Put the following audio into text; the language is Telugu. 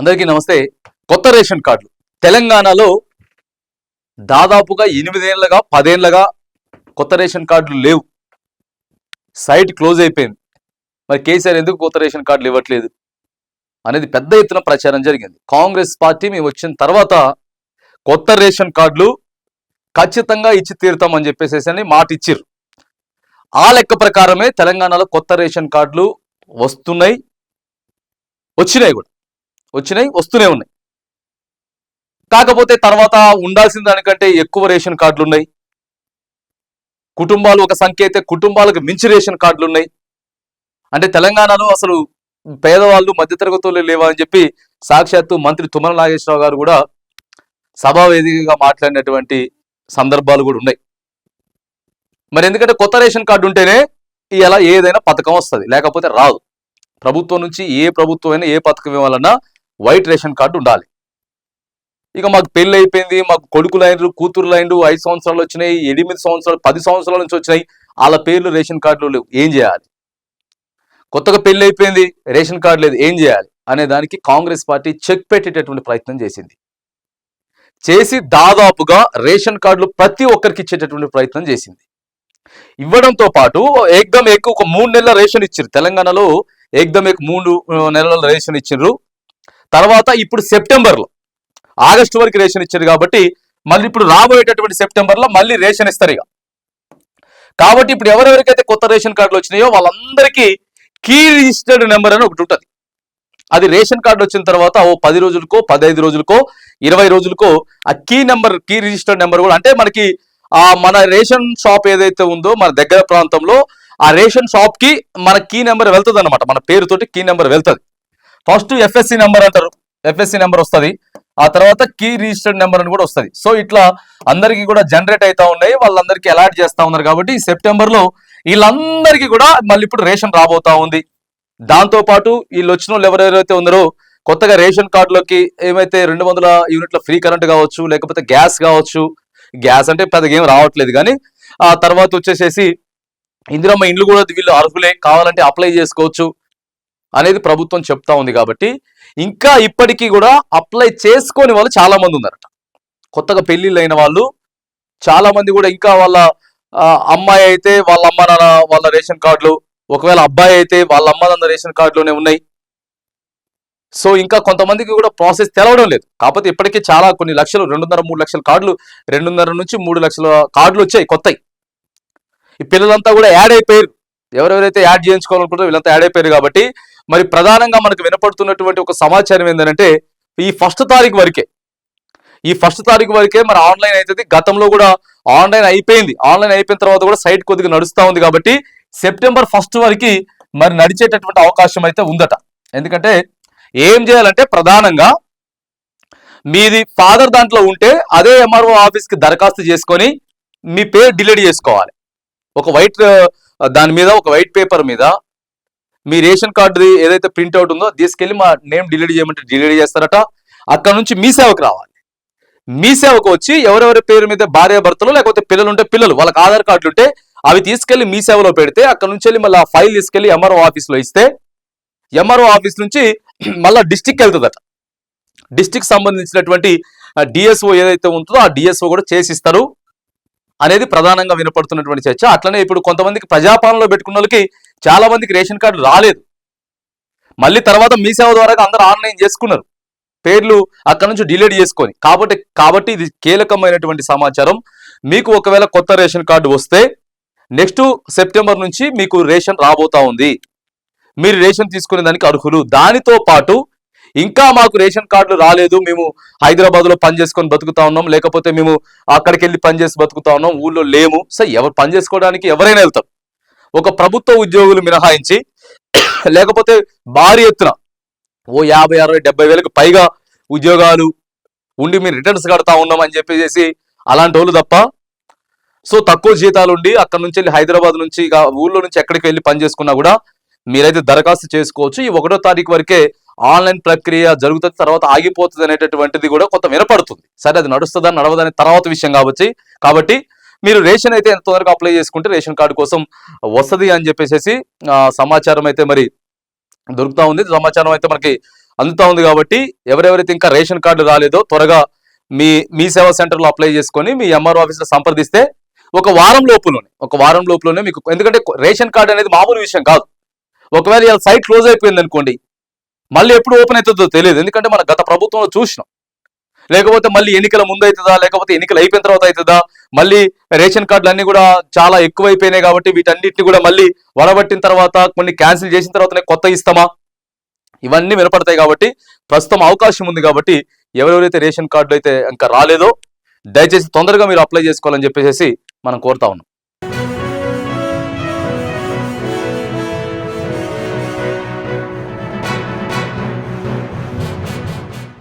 అందరికీ నమస్తే. కొత్త రేషన్ కార్డులు. తెలంగాణలో దాదాపుగా ఎనిమిదేళ్ళుగా పదేళ్ళుగా కొత్త రేషన్ కార్డులు లేవు. సైట్ క్లోజ్ అయిపోయింది. మరి కేసీఆర్ ఎందుకు కొత్త రేషన్ కార్డులు ఇవ్వట్లేదు? అనేది పెద్ద ఎత్తున ప్రచారం జరిగింది. కాంగ్రెస్ పార్టీ మేము వచ్చిన తర్వాత కొత్త రేషన్ కార్డులు ఖచ్చితంగా ఇచ్చి తీరుతామని చెప్పేసేసి అని మాట ఇచ్చిర్రు. ఆ లెక్క ప్రకారమే తెలంగాణలో కొత్త రేషన్ కార్డులు వస్తున్నాయి వచ్చినాయి కూడా. వచ్చినాయి వస్తూనే ఉన్నాయి. కాకపోతే తర్వాత ఉండాల్సిన దానికంటే ఎక్కువ రేషన్ కార్డులు ఉన్నాయి. కుటుంబాలు ఒక సంఖ్య అయితే కుటుంబాలకు మించి రేషన్ కార్డులు ఉన్నాయి. అంటే తెలంగాణలో అసలు పేదవాళ్ళు మధ్యతరగతులు లేవా అని చెప్పి సాక్షాత్తు మంత్రి తుమ్మల నాగేశ్వరరావు గారు కూడా సభా వేదికగా మాట్లాడినటువంటి సందర్భాలు కూడా ఉన్నాయి. మరి ఎందుకంటే కొత్త రేషన్ కార్డు ఉంటేనే ఇలా ఏదైనా పథకం వస్తుంది లేకపోతే రాదు. ప్రభుత్వం నుంచి ఏ ప్రభుత్వం అయినా ఏ పథకం ఇవ్వాలన్నా వైట్ రేషన్ కార్డు ఉండాలి. ఇక మాకు పెళ్ళి అయిపోయింది మాకు కొడుకులు అయినరు కూతురులు అయినరు ఐదు సంవత్సరాలు వచ్చినాయి ఎనిమిది సంవత్సరాలు పది సంవత్సరాల నుంచి వచ్చినాయి వాళ్ళ పేర్లు రేషన్ కార్డులు లేవు. ఏం చేయాలి? కొత్తగా పెళ్ళి అయిపోయింది రేషన్ కార్డు లేదు ఏం చేయాలి? అనే దానికి కాంగ్రెస్ పార్టీ చెక్ పెట్టేటటువంటి ప్రయత్నం చేసింది. చేసి దాదాపుగా రేషన్ కార్డులు ప్రతి ఒక్కరికి ఇచ్చేటటువంటి ప్రయత్నం చేసింది. ఇవ్వడంతో పాటు ఏకదం ఎక్కువ ఒక మూడు నెలల రేషన్ ఇచ్చారు తెలంగాణలో ఏకదం ఎక్కువ మూడు నెలల రేషన్ ఇచ్చిండ్రు తర్వాత ఇప్పుడు సెప్టెంబర్లో. ఆగస్టు వరకు రేషన్ ఇచ్చారు కాబట్టి మళ్ళీ ఇప్పుడు రాబోయేటటువంటి సెప్టెంబర్లో మళ్ళీ రేషన్ ఇస్తారు ఇక. కాబట్టి ఇప్పుడు ఎవరెవరికైతే కొత్త రేషన్ కార్డులు వచ్చినాయో వాళ్ళందరికీ కీ రిజిస్టర్డ్ నెంబర్ అని ఒకటి ఉంటుంది. అది రేషన్ కార్డు వచ్చిన తర్వాత ఓ పది రోజులకో పదహైదు రోజులకో ఇరవై రోజులకో ఆ key number key registered number కూడా అంటే మనకి ఆ మన రేషన్ షాప్ ఏదైతే ఉందో మన దగ్గర ప్రాంతంలో ఆ రేషన్ షాప్కి మన కీ నెంబర్ వెళ్తుంది అనమాట మన పేరుతోటి కీ నెంబర్ వెళ్తుంది. ఫస్ట్ ఎఫ్ఎస్సి నెంబర్ అంటారు. ఎఫ్ఎస్సి నెంబర్ వస్తుంది. ఆ తర్వాత కీ రిజిస్టర్డ్ నెంబర్ అని కూడా వస్తుంది. సో ఇట్లా అందరికీ కూడా జనరేట్ అవుతా ఉన్నాయి. వాళ్ళందరికీ అలాట్ చేస్తా ఉన్నారు కాబట్టి సెప్టెంబర్లో వీళ్ళందరికీ కూడా మళ్ళీ ఇప్పుడు రేషన్ రాబోతా ఉంది. దాంతో పాటు వీళ్ళు వచ్చిన వాళ్ళు ఎవరెవరైతే ఉన్నారో కొత్తగా రేషన్ కార్డులోకి ఏమైతే రెండు వందల యూనిట్ల ఫ్రీ కరెంట్ కావచ్చు లేకపోతే గ్యాస్ కావచ్చు గ్యాస్ అంటే పెద్దగా ఏం రావట్లేదు కానీ ఆ తర్వాత వచ్చేసేసి ఇందిరమ్మ ఇండ్లు కూడా వీళ్ళు అర్హులే కావాలంటే అప్లై చేసుకోవచ్చు. అనేది ప్రభుత్వం చెప్తా ఉంది కాబట్టి ఇంకా ఇప్పటికీ కూడా అప్లై చేసుకొని వాళ్ళు చాలా మంది ఉన్నారట కొత్తగా పెళ్ళిళ్ళు అయిన వాళ్ళు చాలా మంది కూడా ఇంకా వాళ్ళ అమ్మాయి అయితే వాళ్ళ అమ్మ నాన్న వాళ్ళ రేషన్ కార్డులు ఒకవేళ అబ్బాయి అయితే వాళ్ళ అమ్మ నాన్న రేషన్ కార్డులోనే ఉన్నాయి. సో ఇంకా కొంతమందికి కూడా ప్రాసెస్ తెలవడం లేదు. కాకపోతే ఇప్పటికే చాలా కొన్ని లక్షలు రెండున్నర మూడు లక్షల కార్డులు రెండున్నర నుంచి మూడు లక్షల కార్డులు వచ్చాయి కొత్తవి ఈ పిల్లలంతా కూడా యాడ్ అయిపోయారు. ఎవరెవరైతే యాడ్ చేయించుకోవాలనుకుంటారో వీళ్ళంతా యాడ్ అయిపోయారు కాబట్టి మరి ప్రధానంగా మనకు వినపడుతున్నటువంటి ఒక సమాచారం ఏంటంటే ఈ ఫస్ట్ తారీఖు వరకే ఈ ఫస్ట్ తారీఖు వరకే మరి ఆన్లైన్ అవుతుంది గతంలో కూడా ఆన్లైన్ అయిపోయింది. ఆన్లైన్ అయిపోయిన తర్వాత కూడా సైట్ కొద్దిగా నడుస్తూ ఉంది కాబట్టి సెప్టెంబర్ ఫస్ట్ వరకు మరి నడిచేటటువంటి అవకాశం అయితే ఉందట. ఎందుకంటే ఏం చేయాలంటే ప్రధానంగా మీది ఫాదర్ దాంట్లో ఉంటే అదే ఎంఆర్ఓ ఆఫీస్కి దరఖాస్తు చేసుకొని మీ పేరు డిలీట్ చేసుకోవాలి. ఒక వైట్ దాని మీద ఒక వైట్ పేపర్ మీద మీ రేషన్ కార్డు ఏదైతే ప్రింట్అవుట్ ఉందో తీసుకెళ్ళి మా నేమ్ డిలీట్ చేయమంటే డిలీట్ చేస్తారట. అక్కడ నుంచి మీ సేవకు రావాలి. మీ సేవకు వచ్చి ఎవరెవరి పేరు మీద భార్య భర్తలు లేకపోతే పిల్లలు ఉంటే పిల్లలు వాళ్ళకి ఆధార్ కార్డులు ఉంటే అవి తీసుకెళ్ళి మీ సేవలో పెడితే అక్కడ నుంచి వెళ్ళి మళ్ళీ ఫైల్ తీసుకెళ్ళి ఎంఆర్ఓ ఆఫీస్లో ఇస్తే ఎంఆర్ఓ ఆఫీస్ నుంచి మళ్ళీ డిస్టిక్ వెళ్తుందట. డిస్టిక్ సంబంధించినటువంటి డిఎస్ఓ ఏదైతే ఉంటుందో ఆ డిఎస్ఓ కూడా చేసిస్తారు. అనేది ప్రధానంగా వినపడుతున్నటువంటి చర్చ. అట్లనే ఇప్పుడు కొంతమందికి ప్రజాపాలనలో పెట్టుకున్న వాళ్ళకి చాలా మందికి రేషన్ కార్డు రాలేదు. మళ్ళీ తర్వాత మీ సేవ ద్వారా అందరూ ఆన్లైన్ చేసుకున్నారు. పేర్లు అక్కడ నుంచి డిలీట్ చేసుకొని. కాబట్టి కాబట్టి ఇది కీలకమైనటువంటి సమాచారం. మీకు ఒకవేళ కొత్త రేషన్ కార్డు వస్తే నెక్స్ట్ సెప్టెంబర్ నుంచి మీకు రేషన్ రాబోతా ఉంది. మీరు రేషన్ తీసుకునే దానికి అర్హులు. దానితో పాటు ఇంకా మాకు రేషన్ కార్డులు రాలేదు. మేము హైదరాబాద్లో పని చేసుకొని బతుకుతా ఉన్నాం. లేకపోతే మేము అక్కడికి వెళ్ళి పని చేసి బతుకుతా ఉన్నాం. ఊళ్ళో లేము. సో ఎవరు పని చేసుకోవడానికి ఎవరైనా వెళ్తాం ఒక ప్రభుత్వ ఉద్యోగులు మినహాయించి లేకపోతే భారీ ఎత్తున ఓ యాభై అరవై డెబ్బై వేలకు పైగా ఉద్యోగాలు ఉండి మేము రిటర్న్స్ కడతా ఉన్నాం అని చెప్పేసి అలాంటి వాళ్ళు తప్ప సో తక్కువ జీతాలు ఉండి అక్కడ నుంచి వెళ్ళి హైదరాబాద్ నుంచి ఇక ఊళ్ళో నుంచి ఎక్కడికి వెళ్ళి పని చేసుకున్నా కూడా మీరైతే దరఖాస్తు చేసుకోవచ్చు. ఈ ఒకటో తారీఖు వరకే ఆన్లైన్ ప్రక్రియ జరుగుతుంది తర్వాత ఆగిపోతుంది అనేటటువంటిది కూడా కొంత వినపడుతుంది. సరే అది నడుస్తుందని నడవదని తర్వాత విషయం కాబట్టి. కాబట్టి మీరు రేషన్ అయితే ఎంత తొందరగా అప్లై చేసుకుంటే రేషన్ కార్డు కోసం వస్తుంది అని చెప్పేసి సమాచారం అయితే మరి దొరుకుతూ ఉంది. సమాచారం అయితే మనకి అందుతూ ఉంది కాబట్టి ఎవరెవరైతే ఇంకా రేషన్ కార్డు రాలేదో త్వరగా మీ మీ సేవా సెంటర్లో అప్లై చేసుకొని మీ ఎంఆర్ఓ ఆఫీస్లో సంప్రదిస్తే ఒక వారం లోపులోనే ఒక వారం లోపులోనే మీకు ఎందుకంటే రేషన్ కార్డు అనేది మామూలు విషయం కాదు. ఒకవేళ ఇలా సైట్ క్లోజ్ అయిపోయింది అనుకోండి మళ్ళీ ఎప్పుడు ఓపెన్ అవుతుందో తెలియదు. ఎందుకంటే మన గత ప్రభుత్వంలో చూసినాం. లేకపోతే మళ్ళీ ఎన్నికల ముందు అవుతుందా? లేకపోతే ఎన్నికలు అయిపోయిన తర్వాత అవుతుందా? మళ్ళీ రేషన్ కార్డులు అన్ని కూడా చాలా ఎక్కువైపోయినాయి కాబట్టి వీటన్నిటిని కూడా మళ్ళీ వడబట్టిన తర్వాత కొన్ని క్యాన్సిల్ చేసిన తర్వాతనే కొత్త ఇస్తామా? ఇవన్నీ వినపడతాయి కాబట్టి ప్రస్తుతం అవకాశం ఉంది కాబట్టి ఎవరెవరైతే రేషన్ కార్డులు అయితే ఇంకా రాలేదో దయచేసి తొందరగా మీరు అప్లై చేసుకోవాలని చెప్పేసి మనం కోరుతా ఉన్నాం.